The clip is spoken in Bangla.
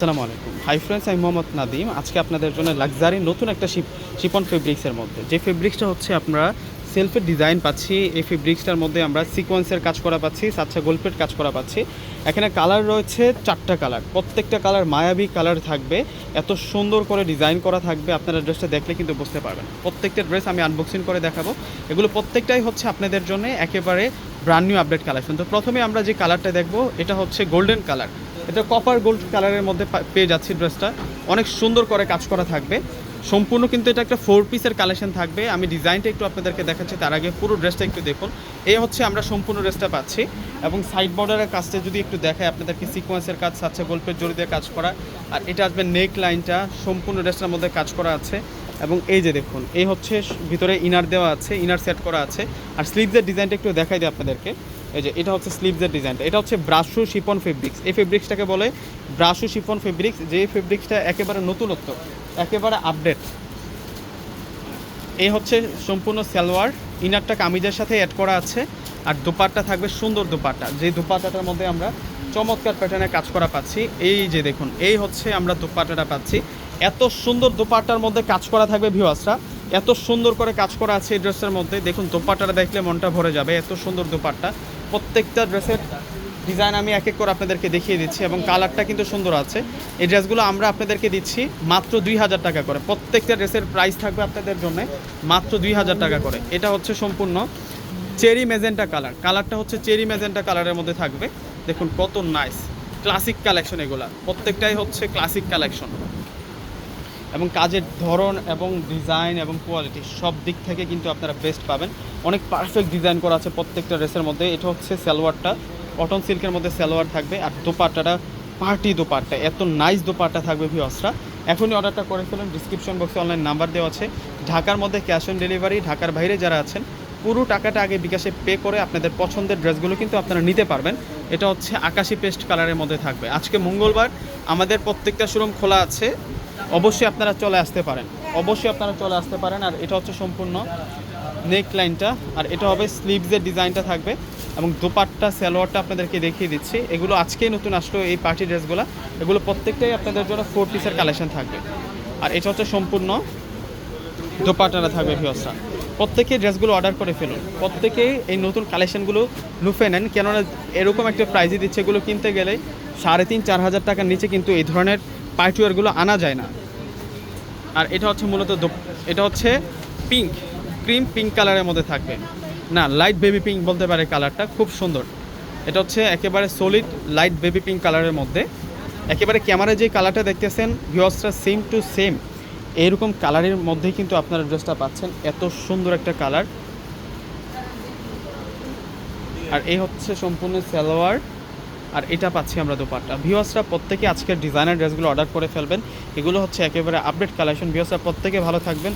আসসালামু আলাইকুম। হাই ফ্রেন্ডস আমি মোহাম্মদ নাদিম আজকে আপনাদের জন্য লাক্সারি নতুন একটা শিপ শিপন ফেব্রিক্সের মধ্যে। যে ফেব্রিক্সটা হচ্ছে আমরা সেলফের ডিজাইন পাচ্ছি, এই ফেব্রিক্সটার মধ্যে আমরা সিকোয়েন্সের কাজ করা পাচ্ছি আচ্ছা গোল্পের কাজ করা পাচ্ছি। এখানে কালার রয়েছে চারটা কালার প্রত্যেকটা কালার মায়াবী কালার থাকবে। এত সুন্দর করে ডিজাইন করা থাকবে, আপনারা ড্রেসটা দেখলে কিন্তু বুঝতে পারবেন। প্রত্যেকটা ড্রেস আমি আনবক্সিং করে দেখাবো। এগুলো প্রত্যেকটাই হচ্ছে আপনাদের জন্য একেবারে ব্র্যান্ড নিউ আপডেট কালেকশন তো প্রথমে আমরা যে কালারটা দেখব, এটা হচ্ছে গোল্ডেন কালার এটা কপার গোল্ড কালারের মধ্যে পেয়ে যাচ্ছি ড্রেসটা অনেক সুন্দর করে কাজ করা থাকবে। সম্পূর্ণ কিন্তু এটা একটা ফোর পিসের কালেকশন থাকবে। আমি ডিজাইনটা একটু আপনাদেরকে দেখাচ্ছি, তার আগে পুরো ড্রেসটা একটু দেখুন। এই হচ্ছে আমরা সম্পূর্ণ ড্রেসটা পাচ্ছি এবং সাইড বর্ডারের কাজটা যদি একটু দেখায়, আপনাদেরকে সিকোয়েন্সের কাজ, সাচ্ছে গল্পের জড়ি দিয়ে কাজ করা। আর এটা আসবে নেক লাইনটা সম্পূর্ণ ড্রেসটার মধ্যে কাজ করা আছে। এবং এই যে দেখুন এই হচ্ছে ভিতরে ইনার দেওয়া আছে ইনার সেট করা আছে। আর স্লিভসের ডিজাইনটা একটু দেখাই দিই আপনাদেরকে। এই যে, এটা হচ্ছে স্লিভসের ডিজাইনটা এটা হচ্ছে ব্রাশু শিপন ফেব্রিক্স এই ফেব্রিক্সটাকে বলে ব্রাশু শিপন ফেব্রিক্স যে ফেব্রিক্সটা একেবারে নতুনত্ব, একেবারে আপডেট এই হচ্ছে সম্পূর্ণ সালোয়ার। ইনারটা কামিজের সাথে অ্যাড করা আছে। আর দোপাট্টা থাকবে সুন্দর দোপাট্টা। যে দোপাট্টাটার মধ্যে আমরা চমৎকার প্যাটার্নে কাজ করা পাচ্ছি, এই যে দেখুন, এই হচ্ছে আমরা দোপাট্টাটা পাচ্ছি। এত সুন্দর দোপাট্টার মধ্যে কাজ করা থাকবে ভিউয়ার্সরা এত সুন্দর করে কাজ করা আছে এই ড্রেসের মধ্যে। দেখুন, দোপাট্টাটা দেখলে মনটা ভরে যাবে। এত সুন্দর দোপাট্টা। প্রত্যেকটা ড্রেসের ডিজাইন আমি এক এক করে আপনাদেরকে দেখিয়ে দিচ্ছি এবং কালারটা কিন্তু সুন্দর আছে। এই ড্রেসগুলো আমরা আপনাদেরকে দিচ্ছি মাত্র দুই হাজার টাকা করে। প্রত্যেকটা ড্রেসের প্রাইস থাকবে আপনাদের জন্য মাত্র দুই হাজার টাকা করে। এটা হচ্ছে সম্পূর্ণ চেরি মেজেন্টা কালার। কালারটা হচ্ছে চেরি মেজেন্টা কালারের মধ্যে থাকবে। দেখুন কত নাইস ক্লাসিক কালেকশন এগুলা। প্রত্যেকটাই হচ্ছে ক্লাসিক কালেকশন এবং কাজের ধরন এবং ডিজাইন এবং কোয়ালিটি সব দিক থেকে কিন্তু আপনারা বেস্ট পাবেন। অনেক পারফেক্ট ডিজাইন করা আছে প্রত্যেকটা ড্রেসের মধ্যে। এটা হচ্ছে সালোয়ারটা। কটন সিল্কের মধ্যে সালোয়ার থাকবে আর দোপাট্টাটা পার্টি দোপাট্টা। এত নাইস দোপাট্টা থাকবে ভিওসরা এখনই অর্ডারটা করে ফেলুন। ডিসক্রিপশন বক্সে অনলাইন নাম্বার দেওয়া আছে। ঢাকার মধ্যে ক্যাশ অন ডেলিভারি ঢাকার বাইরে যারা আছেন, পুরো টাকাটা আগে বিকাশে পে করে আপনাদের পছন্দের ড্রেসগুলো কিন্তু আপনারা নিতে পারবেন। এটা হচ্ছে আকাশি পেস্ট কালারের মধ্যে থাকবে। আজকে মঙ্গলবার। আমাদের প্রত্যেকটা শোরুম খোলা আছে। অবশ্যই আপনারা চলে আসতে পারেন। অবশ্যই আপনারা চলে আসতে পারেন আর এটা হচ্ছে সম্পূর্ণ নেক লাইনটা আর এটা হবে স্লিভসের ডিজাইনটা থাকবে এবং দোপাট্টা, সালোয়ারটা আপনাদেরকে দেখিয়ে দিচ্ছি। এগুলো আজকেই নতুন আসলো এই পার্টি ড্রেসগুলো এগুলো প্রত্যেকটাই আপনাদের জন্য ফোর পিসের কালেকশন থাকবে। আর এটা হচ্ছে সম্পূর্ণ দোপাট্টাটা থাকবে ভিওসরা প্রত্যেকে ড্রেসগুলো অর্ডার করে ফেলুন। প্রত্যেকেই এই নতুন কালেকশনগুলো লুফে নেন। কেননা এরকম একটা প্রাইজে দিচ্ছে, এগুলো কিনতে গেলে সাড়ে তিন, চার হাজার টাকার নিচে কিন্তু এই ধরনের পার্টিওয়ারগুলো আনা যায় না। আর এটা হচ্ছে মূলত এটা হচ্ছে পিঙ্ক ক্রিম পিঙ্ক কালারের মধ্যে থাকবে। না লাইট বেবি পিঙ্ক বলতে পারে কালারটা খুব সুন্দর। এটা হচ্ছে একেবারে সলিড লাইট বেবি পিঙ্ক কালারের মধ্যে। একেবারে ক্যামেরায় যে কালারটা দেখতেছেন ভিওসটা সেম টু সেম এইরকম কালারের মধ্যেই কিন্তু আপনারা ড্রেসটা পাচ্ছেন। এত সুন্দর একটা কালার আর এই হচ্ছে সম্পূর্ণ সালোয়ার। আর এটা পাচ্ছি আমরা দোপাট্টা। ভিওসরা প্রত্যেকে আজকের ডিজাইনার ড্রেসগুলো অর্ডার করে ফেলবেন। এগুলো হচ্ছে একেবারে আপডেট কালেকশন ভিওসরা প্রত্যেকে ভালো থাকবেন।